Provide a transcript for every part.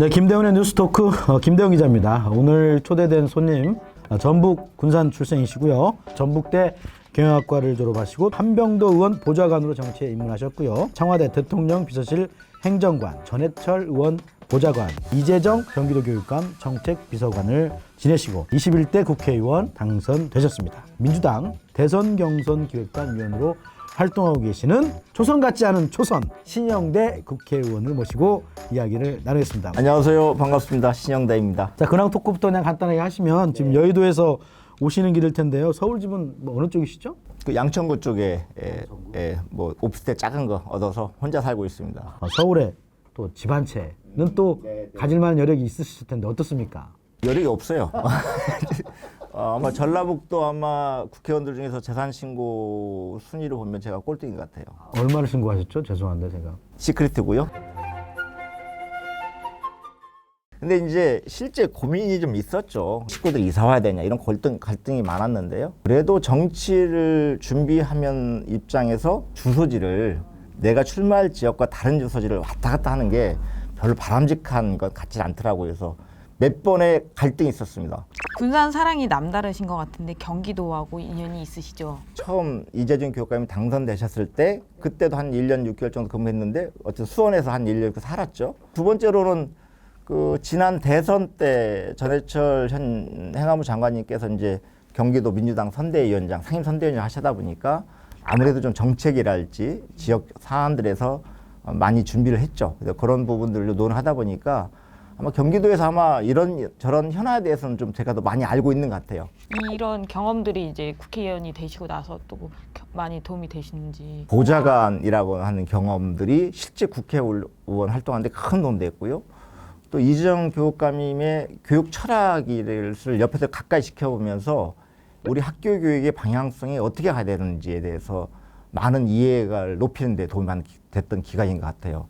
네, 김대훈의 뉴스토크 어, 김대훈 기자입니다. 오늘 초대된 손님 어, 전북 군산 출생이시고요. 전북대 경영학과를 졸업하시고 한병도 의원 보좌관으로 정치에 입문하셨고요. 청와대 대통령 비서실 행정관, 전해철 의원 보좌관, 이재정 경기도교육감 정책비서관을 지내시고 21대 국회의원 당선되셨습니다. 민주당 대선 경선 기획단 위원으로 활동하고 계시는 초선 같지 않은 초선 신영대 국회의원을 모시고 이야기를 나누겠습니다. 안녕하세요. 반갑습니다. 신영다입니다. 자 근황 토크부터 그냥 간단하게 하시면 지금 여의도에서 오시는 길일 텐데요. 서울 집은 뭐 어느 쪽이시죠? 그 양천구 쪽에 에, 에, 뭐 오피스텔 작은 거 얻어서 혼자 살고 있습니다. 어, 서울에 또 집 한 채는 또 가질 만한 여력이 있으실 텐데 어떻습니까? 여력이 없어요. 어, 아마 전라북도 아마 국회의원들 중에서 재산 신고 순위로 보면 제가 꼴등인 것 같아요. 얼마를 신고하셨죠? 죄송한데 제가. 시크릿이고요. 근데 이제 실제 고민이 좀 있었죠. 식구들 이사 와야 되냐 이런 갈등, 갈등이 많았는데요. 그래도 정치를 준비하면 입장에서 주소지를 내가 출마할 지역과 다른 주소지를 왔다 갔다 하는 게 별로 바람직한 것 같지 않더라고요. 그래서 몇 번의 갈등이 있었습니다. 군산 사랑이 남다르신 것 같은데 경기도하고 인연이 있으시죠? 처음 이재준 교육감이 당선되셨을 때 그때도 한 1년 6개월 정도 근무했는데 어쨌든 수원에서 한 1년 그 살았죠. 두 번째로는 그 지난 대선 때 전해철 현 행안부 장관님께서 이제 경기도 민주당 선대위원장 상임 선대위원장 하시다 보니까 아무래도 좀 정책이랄지 지역 사안들에서 많이 준비를 했죠. 그래서 그런 부분들로 논하다 보니까 아마 경기도에서 아마 이런 저런 현안에 대해서는 좀 제가 더 많이 알고 있는 것 같아요. 이런 경험들이 이제 국회의원이 되시고 나서 또 겨- 많이 도움이 되시는지 보좌관이라고 하는 경험들이 실제 국회의원 활동하는데 큰 도움 됐고요. 또 이정 교육감님의 교육 철학을 옆에서 가까이 지켜보면서 우리 학교 교육의 방향성이 어떻게 가야 되는지에 대해서 많은 이해를 높이는 데 도움이 많이 됐던 기간인 것 같아요.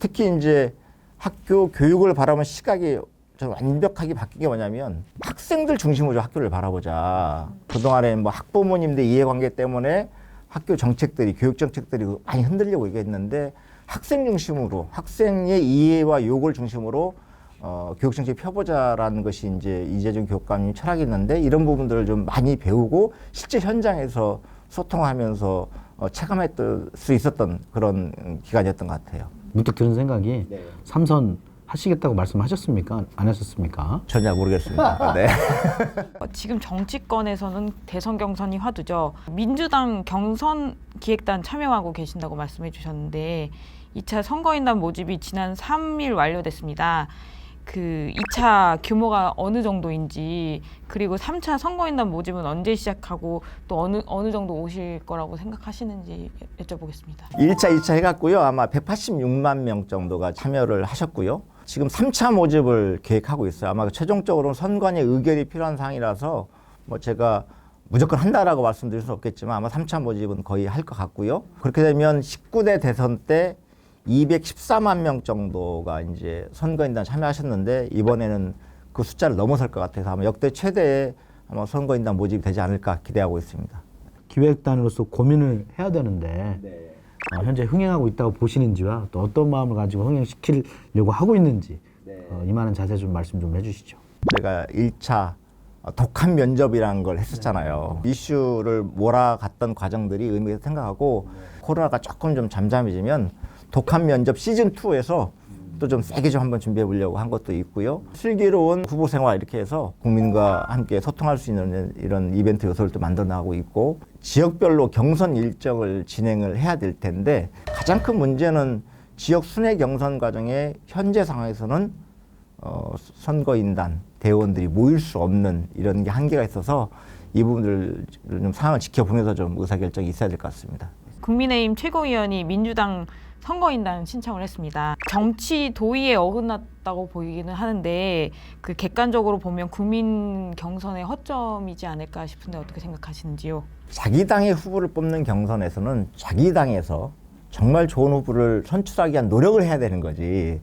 특히 이제 학교 교육을 바라보는 시각이 좀 완벽하게 바뀐 게 뭐냐면 학생들 중심으로 학교를 바라보자. 그동안에 뭐 학부모님들 이해관계 때문에 학교 정책들이 교육 정책들이 많이 흔들리고 있겠는데 학생 중심으로 학생의 이해와 요구를 중심으로 어, 교육 정책 펴보자라는 것이 이제 이재준 교육감님 철학이 있는데 이런 부분들을 좀 많이 배우고 실제 현장에서 소통하면서 어, 체감했을 수 있었던 그런 기간이었던 것 같아요. 문득 드는 생각이 삼선 하시겠다고 말씀하셨습니까? 안 하셨습니까? 전혀 모르겠습니다. 네. 어, 지금 정치권에서는 대선 경선이 화두죠. 민주당 경선 기획단 참여하고 계신다고 말씀해 주셨는데 2차 선거인단 모집이 지난 3일 완료됐습니다. 그 2차 규모가 어느 정도인지 그리고 3차 선거인단 모집은 언제 시작하고 또 어느 어느 정도 오실 거라고 생각하시는지 여쭤보겠습니다. 1차, 2차 해갖고요. 아마 186만 명 정도가 참여를 하셨고요. 지금 3차 모집을 계획하고 있어요. 아마 최종적으로 선관위 의견이 필요한 사항이라서 뭐 제가 무조건 한다라고 말씀드릴 수 없겠지만 아마 3차 모집은 거의 할 것 같고요. 그렇게 되면 19대 대선 때 214만 명 정도가 이제 선거인단 참여하셨는데 이번에는 그 숫자를 넘어설 것 같아서 아마 역대 최대의 아마 선거인단 모집이 되지 않을까 기대하고 있습니다. 기획단으로서 고민을 해야 되는데 어, 현재 흥행하고 있다고 보시는지와 또 어떤 마음을 가지고 흥행시키려고 하고 있는지 어, 이만한 자세 좀 말씀 좀 해주시죠. 제가 1차 독한 면접이라는 걸 했었잖아요. 이슈를 몰아갔던 과정들이 의미가 생각하고 코로나가 조금 좀 잠잠해지면 독한 면접 시즌 2에서 또 좀 세게 좀 한번 준비해 보려고 한 것도 있고요. 슬기로운 후보 생활 이렇게 해서 국민과 함께 소통할 수 있는 이런 이벤트 요소를 또 만들어 나가고 있고 지역별로 경선 일정을 진행을 해야 될 텐데 가장 큰 문제는 지역 순회 경선 과정에 현재 상황에서는 어, 선거인단 대의원들이 모일 수 없는 이런 게 한계가 있어서 이 부분들을 좀 상황을 지켜보면서 좀 의사결정이 있어야 될 것 같습니다. 국민의힘 최고위원이 민주당 선거인단 신청을 했습니다. 정치 도의에 어긋났다고 보이기는 하는데 그 객관적으로 보면 국민 경선의 허점이지 않을까 싶은데 어떻게 생각하시는지요? 자기 당의 후보를 뽑는 경선에서는 자기 당에서 정말 좋은 후보를 선출하기 위한 노력을 해야 되는 거지.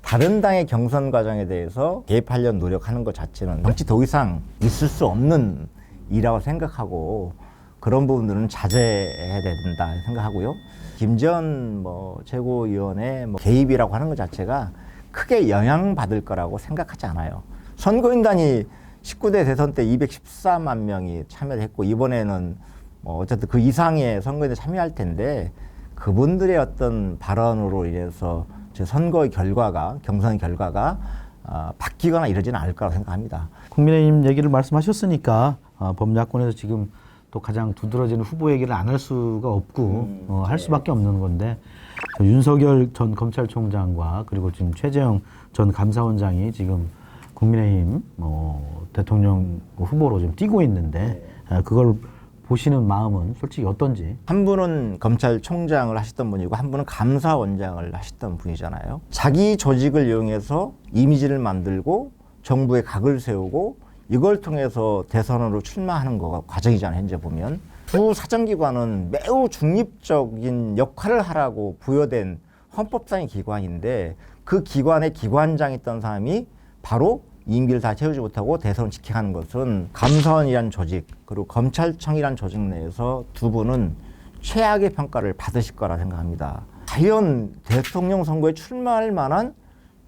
다른 당의 경선 과정에 대해서 개입하려는 노력하는 것 자체는 정치 도의상 있을 수 없는 일이라고 생각하고 그런 부분들은 자제해야 된다 생각하고요. 김전 뭐 최고위원의 뭐 개입이라고 하는 것 자체가 크게 영향받을 거라고 생각하지 않아요. 선거인단이 19대 대선 때 214만 명이 참여를 했고 이번에는 뭐 어쨌든 그 이상의 선거에 참여할 텐데 그분들의 어떤 발언으로 인해서 제 선거 결과가 경선 결과가 아, 바뀌거나 이러지는 않을 거라고 생각합니다. 국민의힘 얘기를 말씀하셨으니까 어, 범야권에서 지금 또 가장 두드러지는 후보 얘기를 안 할 수가 없고 음, 어, 네. 할 수밖에 없는 건데 저 윤석열 전 검찰총장과 그리고 지금 최재형 전 감사원장이 지금 국민의힘 뭐 대통령 후보로 좀 뛰고 있는데 네. 아, 그걸 보시는 마음은 솔직히 어떤지 한 분은 검찰총장을 하셨던 분이고 한 분은 감사원장을 하셨던 분이잖아요. 자기 조직을 이용해서 이미지를 만들고 정부에 각을 세우고 이걸 통해서 대선으로 출마하는 거가 과정이잖아요. 현재 보면 두 사정기관은 매우 중립적인 역할을 하라고 부여된 헌법상의 기관인데 그 기관의 기관장이었던 사람이 바로 임기를 다 채우지 못하고 대선을 직행하는 것은 감사원이란 조직 그리고 검찰청이란 조직 내에서 두 분은 최악의 평가를 받으실 거라 생각합니다. 과연 대통령 선거에 출마할 만한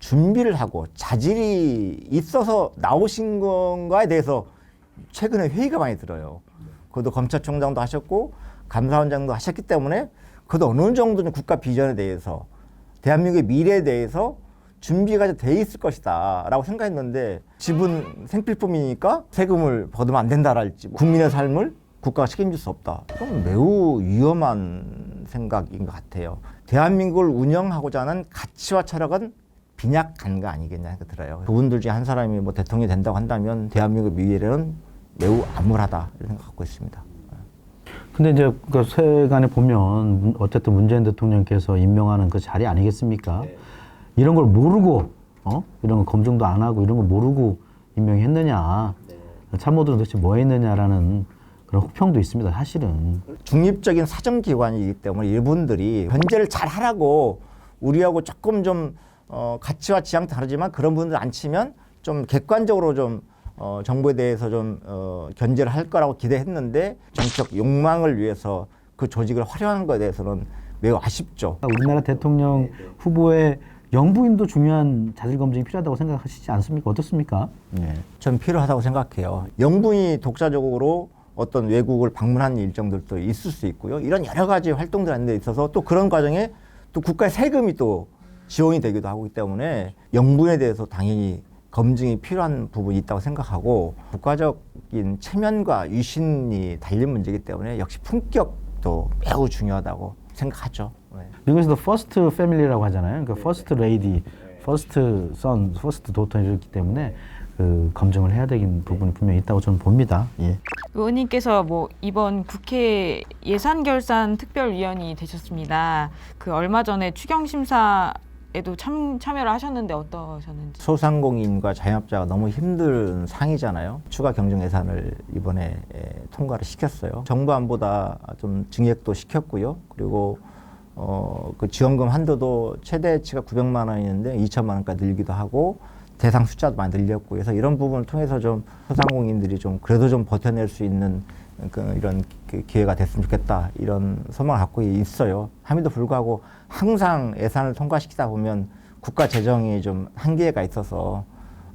준비를 하고 자질이 있어서 나오신 건가에 대해서 최근에 회의가 많이 들어요. 그것도 검찰총장도 하셨고 감사원장도 하셨기 때문에 그것도 어느 정도는 국가 비전에 대해서 대한민국의 미래에 대해서 준비가 돼 있을 것이다 라고 생각했는데 집은 생필품이니까 세금을 받으면 안 된다랄지 국민의 삶을 국가가 책임질 수 없다. 그럼 매우 위험한 생각인 것 같아요. 대한민국을 운영하고자 하는 가치와 철학은 빈약한 거 아니겠냐 생각 들어요. 그분들 중에 한 사람이 뭐 대통령이 된다고 한다면 대한민국 미래는 매우 암울하다 이런 생각 갖고 있습니다. 근데 이제 그 세간에 보면 문- 어쨌든 문재인 대통령께서 임명하는 그 자리 아니겠습니까? 이런 걸 모르고 어 이런 거 검증도 안 하고 이런 거 모르고 임명했느냐 참모들은 도대체 뭐 했느냐라는 그런 혹평도 있습니다. 사실은 중립적인 사정기관이기 때문에 이분들이 견제를 잘 하라고 우리하고 조금 좀 어, 가치와 지향 다르지만 그런 분들 안 치면 좀 객관적으로 좀 어, 정부에 대해서 좀 어, 견제를 할 거라고 기대했는데 정치적 욕망을 위해서 그 조직을 활용한 것에 대해서는 매우 아쉽죠. 우리나라 대통령 후보의 영부인도 중요한 자질 검증이 필요하다고 생각하시지 않습니까? 어떻습니까? 네. 전 필요하다고 생각해요. 영분이 독자적으로 어떤 외국을 방문하는 일정들도 있을 수 있고요. 이런 여러 가지 활동들 하는 데 있어서 또 그런 과정에 또 국가의 세금이 또 지원이 되기도 하기 때문에 영분에 대해서 당연히 검증이 필요한 부분이 있다고 생각하고 국가적인 체면과 유신이 달린 문제이기 때문에 역시 품격도 매우 중요하다고 생각하죠. 네. 미국에서도 퍼스트 패밀리라고 하잖아요. 그러니까 퍼스트 레이디, 퍼스트 선, 퍼스트 도터 이렇기 때문에 그 검증을 해야 되는 부분이 분명히 있다고 저는 봅니다. 예. 의원님께서 뭐 이번 국회 예산결산 특별위원이 되셨습니다. 그 얼마 전에 추경 심사 에도 참 참여를 하셨는데 어떠셨는지. 소상공인과 자영업자가 너무 힘든 상이잖아요. 추가 경정 예산을 이번에 에, 통과를 시켰어요. 정부 안보다 좀 증액도 시켰고요. 그리고 어, 그 지원금 한도도 최대치가 900만 원이었는데 2천만 원까지 늘기도 하고 대상 숫자도 많이 늘렸고 그래서 이런 부분을 통해서 좀 소상공인들이 좀 그래도 좀 버텨낼 수 있는 그 이런 그 기회가 됐으면 좋겠다 이런 소망을 갖고 있어요. 함에도 불구하고 항상 예산을 통과시키다 보면 국가 재정이 좀 한계가 있어서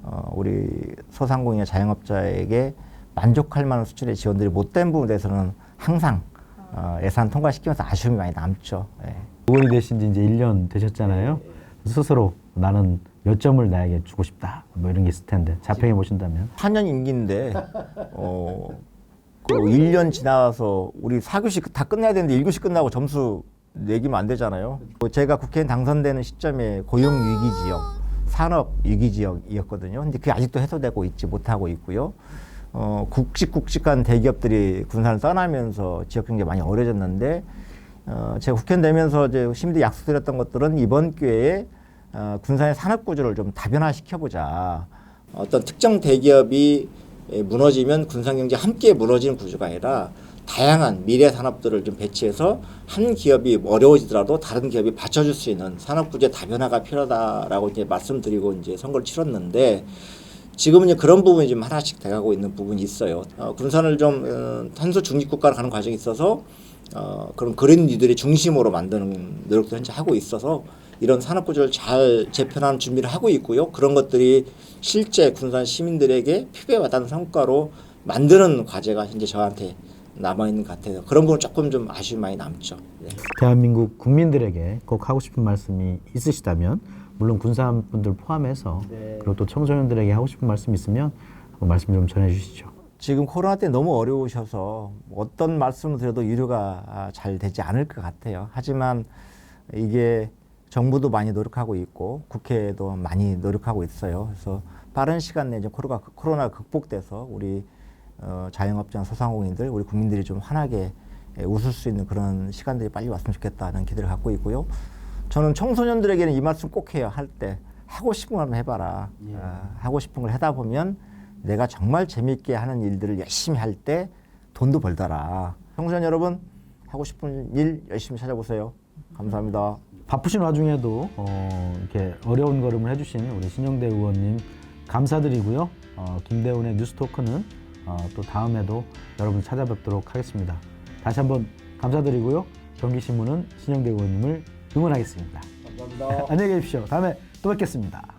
어, 우리 소상공인이나 자영업자에게 만족할 만한 수준의 지원들이 못 된 부분에 대해서는 항상 어, 예산 통과시키면서 아쉬움이 많이 남죠. 예. 의원이 되신 지 이제 1년 되셨잖아요. 스스로 나는 몇 점을 나에게 주고 싶다. 뭐 이런 게 있을 텐데 자평해 보신다면 4년 임기인데 어, 그 1년 지나서 우리 4교시 다 끝내야 되는데 1교시 끝나고 점수 내기면 안 되잖아요. 뭐 제가 국회의원 당선되는 시점에 고용 위기 지역, 산업 위기 지역이었거든요. 근데 그게 아직도 해소되고 있지 못하고 있고요. 어, 굵직굵직한 대기업들이 군산을 떠나면서 지역 경제 많이 어려졌는데 어, 제가 국회의원 되면서 이제 심도 약속드렸던 것들은 이번 기회에 어, 군산의 산업 구조를 좀 다변화시켜 보자. 어떤 특정 대기업이 에, 무너지면 군산 경제 함께 무너지는 구조가 아니라 다양한 미래 산업들을 좀 배치해서 한 기업이 어려워지더라도 다른 기업이 받쳐줄 수 있는 산업 구조의 다변화가 필요하다라고 이제 말씀드리고 이제 선거를 치렀는데 지금은 이제 그런 부분이 좀 하나씩 돼가고 있는 부분이 있어요. 어, 군산을 좀 어, 탄소 중립 국가로 가는 과정에 있어서 어, 그런 그린 리들의 중심으로 만드는 노력도 현재 하고 있어서 이런 산업 구조를 잘 재편하는 준비를 하고 있고요. 그런 것들이 실제 군산 시민들에게 피부에 와닿는 성과로 만드는 과제가 현재 저한테 남아 있는 것 같아요. 그런 부분 조금 좀 아쉬움이 많이 남죠. 네. 대한민국 국민들에게 꼭 하고 싶은 말씀이 있으시다면 물론 군산 분들 포함해서 그리고 또 청소년들에게 하고 싶은 말씀 있으면 말씀 좀 전해 주시죠. 지금 코로나 때 너무 어려우셔서 어떤 말씀을 드려도 유료가 아, 잘 되지 않을 것 같아요. 하지만 이게 정부도 많이 노력하고 있고 국회도 많이 노력하고 있어요. 그래서 빠른 시간 내에 코로나 코로나 극복돼서 우리 어, 자영업자, 소상공인들, 우리 국민들이 좀 환하게 예, 웃을 수 있는 그런 시간들이 빨리 왔으면 좋겠다는 기대를 갖고 있고요. 저는 청소년들에게는 이 말씀 꼭 해요. 할 때 하고 싶은 걸 해봐라. 아, 하고 싶은 걸 하다 보면 내가 정말 재미있게 하는 일들을 열심히 할 때 돈도 벌더라. 청소년 여러분 하고 싶은 일 열심히 찾아보세요. 감사합니다. 바쁘신 와중에도 어, 이렇게 어려운 걸음을 해주신 우리 신영대 의원님 감사드리고요. 어, 김대훈의 뉴스토크는 어, 또 다음에도 여러분 찾아뵙도록 하겠습니다. 다시 한번 감사드리고요. 경기신문은 신영대 의원님을 응원하겠습니다. 감사합니다. 안녕히 계십시오. 다음에 또 뵙겠습니다.